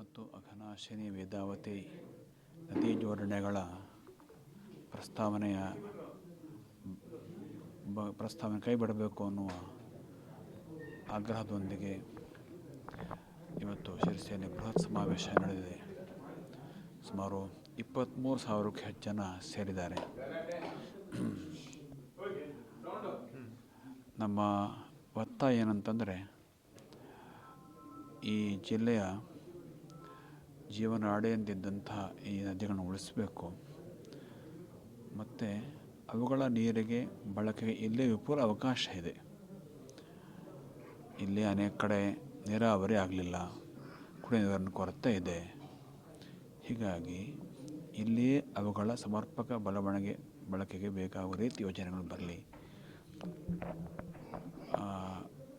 ಮತ್ತು ಅಘನಾಶಿನಿ ವೇದಾವತಿ ನದಿ ಜೋಡಣೆಗಳ ಪ್ರಸ್ತಾವನೆಯ ಬ ಪ್ರಸ್ತಾವನೆ ಕೈಬಿಡಬೇಕು ಅನ್ನುವ ಆಗ್ರಹದೊಂದಿಗೆ ಇವತ್ತು ಶಿರಸಿಯಲ್ಲಿ ಬೃಹತ್ ಸಮಾವೇಶ ನಡೆದಿದೆ. ಸುಮಾರು ಇಪ್ಪತ್ತ್ಮೂರು ಸಾವಿರಕ್ಕೂ ಹೆಚ್ಚು ಜನ ಸೇರಿದ್ದಾರೆ. ನಮ್ಮ ಒತ್ತಾಯ ಏನಂತಂದರೆ ಈ ಜಿಲ್ಲೆಯ ಜೀವನಾಡೆಯಂತಿದ್ದಂಥ ಈ ನದಿಗಳನ್ನು ಉಳಿಸಬೇಕು. ಮತ್ತು ಅವುಗಳ ನೀರಿಗೆ ಬಳಕೆಗೆ ಇಲ್ಲೇ ವಿಪುಲ ಅವಕಾಶ ಇದೆ. ಇಲ್ಲಿ ಅನೇಕ ಕಡೆ ನೀರಾವರಿ ಆಗಲಿಲ್ಲ. ಕುಡಿಯುವ ನೀರಿನ ಕೊರತೆ ಇದೆ. ಹೀಗಾಗಿ ಇಲ್ಲಿಯೇ ಅವುಗಳ ಸಮರ್ಪಕ ಬೆಳವಣಿಗೆ ಬಳಕೆಗೆ ಬೇಕಾಗುವ ರೀತಿ ಯೋಜನೆಗಳು ಬರಲಿ.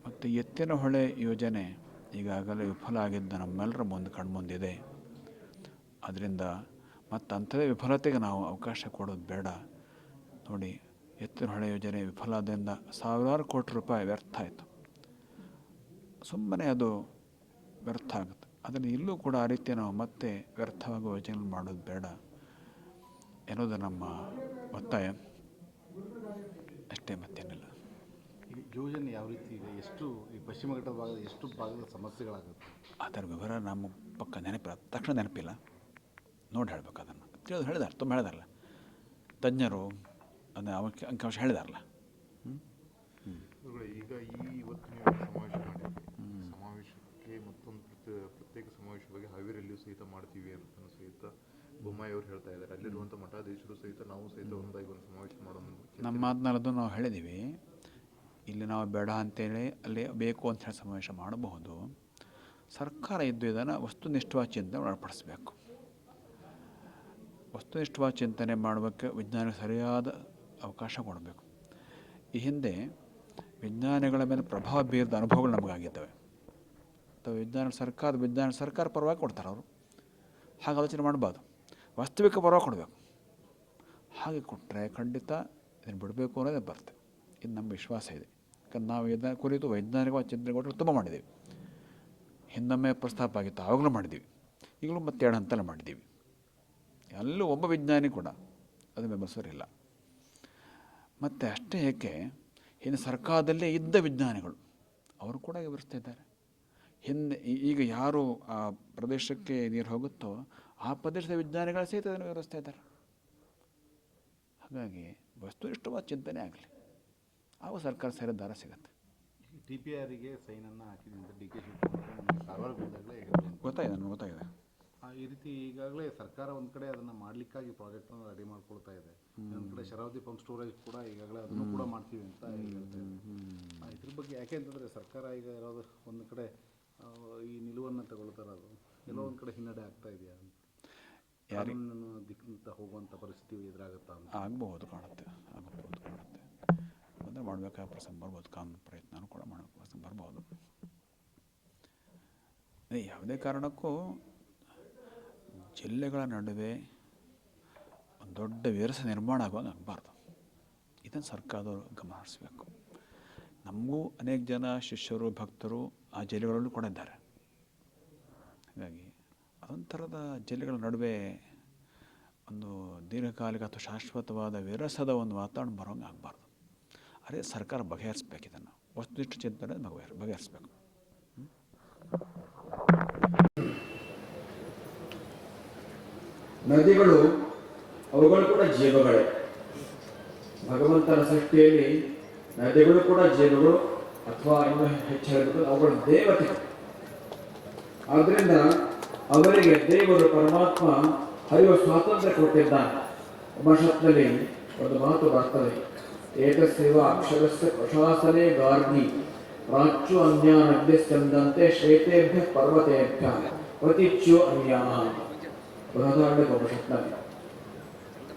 ಮತ್ತು ಎತ್ತಿನ ಹೊಳೆ ಯೋಜನೆ ಈಗಾಗಲೇ ವಿಫಲ ಆಗಿದ್ದ ನಮ್ಮೆಲ್ಲರ ಮುಂದೆ ಕಣ್ಮುಂದಿದೆ. ಅದರಿಂದ ಮತ್ತು ಅಂಥದೇ ವಿಫಲತೆಗೆ ನಾವು ಅವಕಾಶ ಕೊಡೋದು ಬೇಡ. ನೋಡಿ, ಎತ್ತಿನ ಹೊಳೆ ಯೋಜನೆ ವಿಫಲ ಆದ್ರಿಂದ ಸಾವಿರಾರು ಕೋಟಿ ರೂಪಾಯಿ ವ್ಯರ್ಥ ಆಯಿತು. ಸುಮ್ಮನೆ ಅದು ವ್ಯರ್ಥ ಆಗುತ್ತೆ. ಅದನ್ನು ಇಲ್ಲೂ ಕೂಡ ಆ ರೀತಿ ನಾವು ಮತ್ತೆ ವ್ಯರ್ಥವಾಗುವ ಯೋಜನೆ ಮಾಡೋದು ಬೇಡ ಎನ್ನುವುದು ನಮ್ಮ ಒತ್ತಾಯ. ಅಷ್ಟೇ ಮತ್ತೇನಿಲ್ಲ. ಯೋಜನೆ ಯಾವ ರೀತಿ ಇದೆ? ಎಷ್ಟು ಈ ಪಶ್ಚಿಮ ಘಟ್ಟದ ಭಾಗದ ಎಷ್ಟು ಭಾಗದ ಸಮಸ್ಯೆಗಳಾಗುತ್ತೆ? ಅದರ ವಿವರ ನಮ್ಮ ಪಕ್ಕ ನೆನಪಿಲ್ಲ. ತಕ್ಷಣ ನೆನಪಿಲ್ಲ. ನೋಡಿ ಹೇಳ್ಬೇಕು ಅದನ್ನು. ತಿಳಿದು ಹೇಳಿದಾರೆ ತುಂಬ ಹೇಳಿದಾರಲ್ಲ. ತಜ್ಞರು ಅದನ್ನು ಅವಕ್ಕೆ ಅಂಕಾಂಶ ಹೇಳಿದಾರಲ್ಲ. ಈಗ ಈ ಇವತ್ತು ನೀವು ಸಮಾವೇಶ ಮಾಡಿದ್ರಿ. ಸಮಾವೇಶಕ್ಕೆ ಮತ್ತೊಂದು ಪ್ರತ್ಯೇ- ಪ್ರತ್ಯೇಕ ಸಮಾವೇಶ ಬಗ್ಗೆ ಹಾವೇರಿಯಲ್ಲಿಯೂ ಸಹಿತ ಮಾಡ್ತೀವಿ ಅಂತ ಸಹಿತ ಬೊಮ್ಮಾಯಿ ಅವರು ಹೇಳ್ತಾ ಇದ್ದಾರೆ. ಅಲ್ಲಿರುವಂಥ ಮಠಾಧೀಶರು ಸಹಿತ ನಾವು ಸಹಿತ ಒಂದಾಗಿ ಒಂದು ಸಮಾವೇಶ ಮಾಡೋಣ ಅಂತ ನಮ್ಮ ಮಾತನಾಡೋದು ನಾವು ಹೇಳಿದ್ದೀವಿ. ಇಲ್ಲಿ ನಾವು ಬೇಡ ಅಂತೇಳಿ ಅಲ್ಲಿ ಬೇಕು ಅಂತ ಹೇಳಿ ಸಮಾವೇಶ ಮಾಡಬಹುದು. ಸರ್ಕಾರ ಇದ್ದು ಇದನ್ನು ವಸ್ತುನಿಷ್ಠವಾದ ಚಿಂತನೆ ಒಳಪಡಿಸಬೇಕು. ವಸ್ತುನಿಷ್ಠವಾದ ಚಿಂತನೆ ಮಾಡೋಕ್ಕೆ ವಿಜ್ಞಾನ ಸರಿಯಾದ ಅವಕಾಶ ಕೊಡಬೇಕು. ಈ ಹಿಂದೆ ವಿಜ್ಞಾನಿಗಳ ಮೇಲೆ ಪ್ರಭಾವ ಬೀರಿದ ಅನುಭವಗಳು ನಮಗಾಗಿದ್ದಾವೆ. ಅಥವಾ ವಿಜ್ಞಾನ ಸರ್ಕಾರದ ವಿಜ್ಞಾನ ಸರ್ಕಾರ ಪರವಾಗಿ ಕೊಡ್ತಾರೆ ಅವರು. ಹಾಗೆ ಆಲೋಚನೆ ಮಾಡಬಾರ್ದು. ವಾಸ್ತವಿಕ ಪರವಾಗಿ ಕೊಡಬೇಕು. ಹಾಗೆ ಕೊಟ್ಟರೆ ಖಂಡಿತ ಇದನ್ನು ಬಿಡಬೇಕು ಅನ್ನೋದೇ ಬರುತ್ತೆ. ಇದು ನಮ್ಮ ವಿಶ್ವಾಸ ಇದೆ. ಯಾಕಂದ್ರೆ ನಾವು ಇದನ್ನ ಕುರಿತು ವೈಜ್ಞಾನಿಕವಾದ ಚಿಂತನೆ ಕೊಟ್ಟರೆ ತುಂಬ ಮಾಡಿದ್ದೀವಿ. ಹಿಂದೊಮ್ಮೆ ಪ್ರಸ್ತಾಪ ಆಗಿತ್ತು, ಆವಾಗಲೂ ಮಾಡಿದ್ದೀವಿ. ಈಗಲೂ ಮತ್ತೆ ಎರಡು ಹಂತಲ್ಲಿ ಮಾಡಿದ್ದೀವಿ. ಎಲ್ಲೂ ಒಬ್ಬ ವಿಜ್ಞಾನಿ ಕೂಡ ಅದು ಬೆಂಬಲಿಸೋರಿಲ್ಲ. ಮತ್ತು ಅಷ್ಟೇ ಏಕೆ ಹಿಂದೆ ಸರ್ಕಾರದಲ್ಲೇ ಇದ್ದ ವಿಜ್ಞಾನಿಗಳು, ಅವರು ಕೂಡ ವಿವರಿಸ್ತಾ ಇದ್ದಾರೆ. ಹಿಂದೆ ಈಗ ಯಾರು ಆ ಪ್ರದೇಶಕ್ಕೆ ನೀರು ಹೋಗುತ್ತೋ ಆ ಪ್ರದೇಶದ ವಿಜ್ಞಾನಿಗಳ ಸಹಿತ ಅದನ್ನು ವಿವರಿಸ್ತಾ ಇದ್ದಾರೆ. ಹಾಗಾಗಿ ವಸ್ತುನಿಷ್ಠವಾದ ಚಿಂತನೆ ಆಗಲಿ. ಆವಾಗ ಸರ್ಕಾರ ಸರಿಯಾದ ದಾರ ಸಿಗುತ್ತೆ. ಟಿ ಪಿ ಆರಿಗೆ ಸೈನನ್ನು ಹಾಕಿದ್ರಿಂದ ಡಿ ಕೆ ಶಿವಕುಮಾರ್ ಕಾರವಾರ ಬಂದಾಗಲೇ ಗೊತ್ತಾಗಿದೆ ನನಗೆ ಗೊತ್ತಾಗಿದೆ. ಆ, ಈ ರೀತಿ ಈಗಾಗಲೇ ಸರ್ಕಾರ ಒಂದು ಕಡೆ ಅದನ್ನು ಮಾಡಲಿಕ್ಕಾಗಿ ಪ್ರಾಜೆಕ್ಟನ್ನು ರೆಡಿ ಮಾಡ್ಕೊಳ್ತಾ ಇದೆ. ಇನ್ನೊಂದು ಕಡೆ ಶರಾವತಿ ಪಂಪ್ ಸ್ಟೋರೇಜ್ ಕೂಡ ಈಗಾಗಲೇ ಅದನ್ನು ಕೂಡ ಮಾಡ್ತೀವಿ ಅಂತ ಹೇಳ್ತಾ ಇದೆ ಇದ್ರ ಬಗ್ಗೆ ಯಾಕೆ ಅಂತಂದರೆ ಸರ್ಕಾರ ಈಗ ಯಾರಾದರೂ ಒಂದು ಕಡೆ ಈ ನಿಲುವನ್ನು ತಗೊಳ್ತಾರೆ ಅದು. ಎಲ್ಲೋ ಒಂದು ಕಡೆ ಹಿನ್ನಡೆ ಆಗ್ತಾ ಇದೆಯಾ ಅಂತ. ದಿಕ್ಕಿಂತ ಹೋಗುವಂಥ ಪರಿಸ್ಥಿತಿ ಎದುರಾಗುತ್ತಾ ಅಂತ ಆಗಬಹುದು ಕಾಣುತ್ತೆ. ಮಾಡಬೇಕಾದ ಪ್ರಸಂಗ ಬರ್ಬೋದು ಕಾನೂನು ಪ್ರಯತ್ನನೂ ಕೂಡ ಮಾಡಬೇಕು ಪ್ರಸಂಗ ಬರ್ಬೋದು ಯಾವುದೇ ಕಾರಣಕ್ಕೂ ಜಿಲ್ಲೆಗಳ ನಡುವೆ ಒಂದು ದೊಡ್ಡ ವಿರಸ ನಿರ್ಮಾಣ ಆಗುವಾಗ ಆಗಬಾರ್ದು. ಇದನ್ನು ಸರ್ಕಾರದವರು ಗಮನ ಹರಿಸಬೇಕು. ನಮಗೂ ಅನೇಕ ಜನ ಶಿಷ್ಯರು, ಭಕ್ತರು ಆ ಜಿಲ್ಲೆಗಳಲ್ಲೂ ಕೂಡ ಇದ್ದಾರೆ. ಹಾಗಾಗಿ ಅದೊಂಥರದ ಜಿಲ್ಲೆಗಳ ನಡುವೆ ಒಂದು ದೀರ್ಘಕಾಲಿಕ ಅಥವಾ ಶಾಶ್ವತವಾದ ವಿರಸದ ಒಂದು ವಾತಾವರಣ ಬರೋಂಗೆ ಆಗಬಾರ್ದು. ಅದೇ ಸರ್ಕಾರ ಬಗೆಹರಿಸ್ಬೇಕು ಇದನ್ನು ವಸ್ತುನಿಷ್ಠ ಚಿಂತನೆ ಬಗೆಹರ್, ಬಗೆಹರಿಸ್ಬೇಕು. ನದಿಗಳು, ಅವುಗಳು ಕೂಡ ಜೀವಗಳೇ. ಭಗವಂತನ ಸೃಷ್ಟಿಯಲ್ಲಿ ನದಿಗಳು ಕೂಡ ಜೀವಗಳು ಅಥವಾ ಇನ್ನು ಹೆಚ್ಚು ಹೇಳಬೇಕು ಅವುಗಳ ದೇವತೆ. ಆದ್ರಿಂದ ಅವರಿಗೆ ದೇವರು ಪರಮಾತ್ಮ ಹರಿಯುವ ಸ್ವಾತಂತ್ರ್ಯ ಕೊಟ್ಟಿದ್ದಾನೆ. ಉಪನಿಷತ್ನಲ್ಲಿ ಒಂದು ಮಾತು ಬರ್ತದೆ. ಏತಸ್ಸೇವ ಅಕ್ಷರಸ್ಯ ಪ್ರಶಾಸನೆ ಗಾರ್ಗಿ ಪ್ರಾಚ್ಯು ಅನ್ಯಾನಭ್ಯ ಸ್ಕಂದಂತೆ ಶ್ವೇತೇಭ್ಯ ಪರ್ವತೇಭ್ಯ ಪ್ರತಿಚ್ಯು ಅನ್ಯಾನ ಬೃಹದಾರಣ್ಯ ಉಪನಿಷತ್ನಲ್ಲಿ.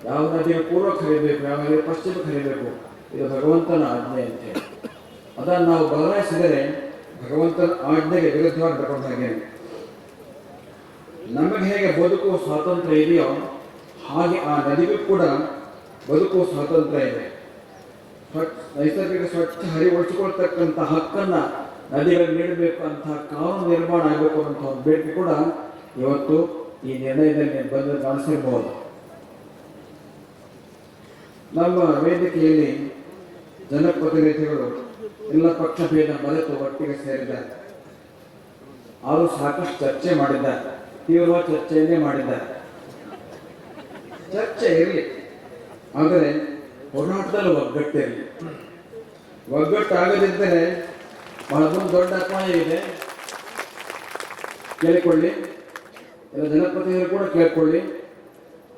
ಯಾವ ನದಿಯ ಪೂರ್ವ ಕರಿಬೇಕು ಯಾವ ನದಿಯ ಪಶ್ಚಿಮ ಕರಿಬೇಕು ಇದು ಭಗವಂತನ ಆಜ್ಞೆ ಅಂತ ಅದನ್ನು ನಾವು ಬದಲಾಯಿಸಿದರೆ ಭಗವಂತನ ಆಜ್ಞೆಗೆ ವಿರುದ್ಧವಾಗಿ ತಗೊಂಡಾಗೆ ನಮಗೆ ಹೇಗೆ ಬದುಕುವ ಸ್ವಾತಂತ್ರ್ಯ ಇದೆಯೋ ಹಾಗೆ ಆ ನದಿಗೂ ಕೂಡ ಬದುಕುವ ಸ್ವಾತಂತ್ರ್ಯ ಇದೆ. ನೈಸರ್ಗಿಕ ಸ್ವಚ್ಛ ಹರಿಗೊಳಿಸಿಕೊಳ್ತಕ್ಕಂಥ ಹಕ್ಕನ್ನ ನದಿಗಳಿಗೆ ನೀಡಬೇಕು ಅಂತ ಕಾನೂನು ನಿರ್ಮಾಣ ಆಗಬೇಕು ಅಂತ ಒಂದು ಬೇಡಿಕೆ ಕೂಡ ಇವತ್ತು ಈ ನಿರ್ಣಯದಲ್ಲಿ ಬಂದು ಕಾಣಿಸಿರ್ಬೋದು. ನಮ್ಮ ವೇದಿಕೆಯಲ್ಲಿ ಜನಪ್ರತಿನಿಧಿಗಳು, ಎಲ್ಲ ಪಕ್ಷ ಭೇದ ಮರೆತು ಒಟ್ಟಿಗೆ ಸೇರಿದ್ದಾರೆ. ಅವರು ಸಾಕಷ್ಟು ಚರ್ಚೆ ಮಾಡಿದ್ದಾರೆ. ತೀವ್ರ ಚರ್ಚೆಯನ್ನೇ ಮಾಡಿದ್ದಾರೆ. ಚರ್ಚೆ ಇರಲಿ. ಆದರೆ ಹೋರಾಟದಲ್ಲಿ ಒಗ್ಗಟ್ಟಿರಲಿ. ಒಗ್ಗಟ್ಟಾಗದಿದ್ದರೆ ಬಹಳ ದೊಡ್ಡ ಅಪಾಯ ಇದೆ. ಕೇಳಿಕೊಳ್ಳಿ. ಎಲ್ಲ ಜನಪ್ರತಿನಿಧಿಗಳು ಕೂಡ ಕೇಳಿಕೊಳ್ಳಿ.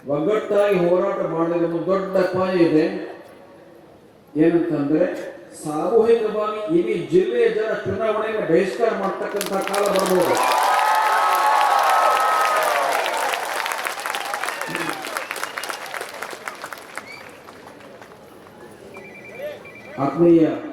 ಒಗ್ಗಟ್ಟಾಗಿ ಹೋರಾಟ ಮಾಡಿದ್ರೆ ಒಂದು ದೊಡ್ಡ ಅಪಾಯ ಇದೆ. ಏನಂತಂದ್ರೆ, ಸಾಮೂಹಿಕವಾಗಿ ಇಡೀ ಜಿಲ್ಲೆಯ ಜನ ಚುನಾವಣೆಯನ್ನು ಬಹಿಷ್ಕಾರ ಮಾಡ್ತಕ್ಕಂಥ ಕಾಲ ಬರ್ಬೋದು. Oh, yeah.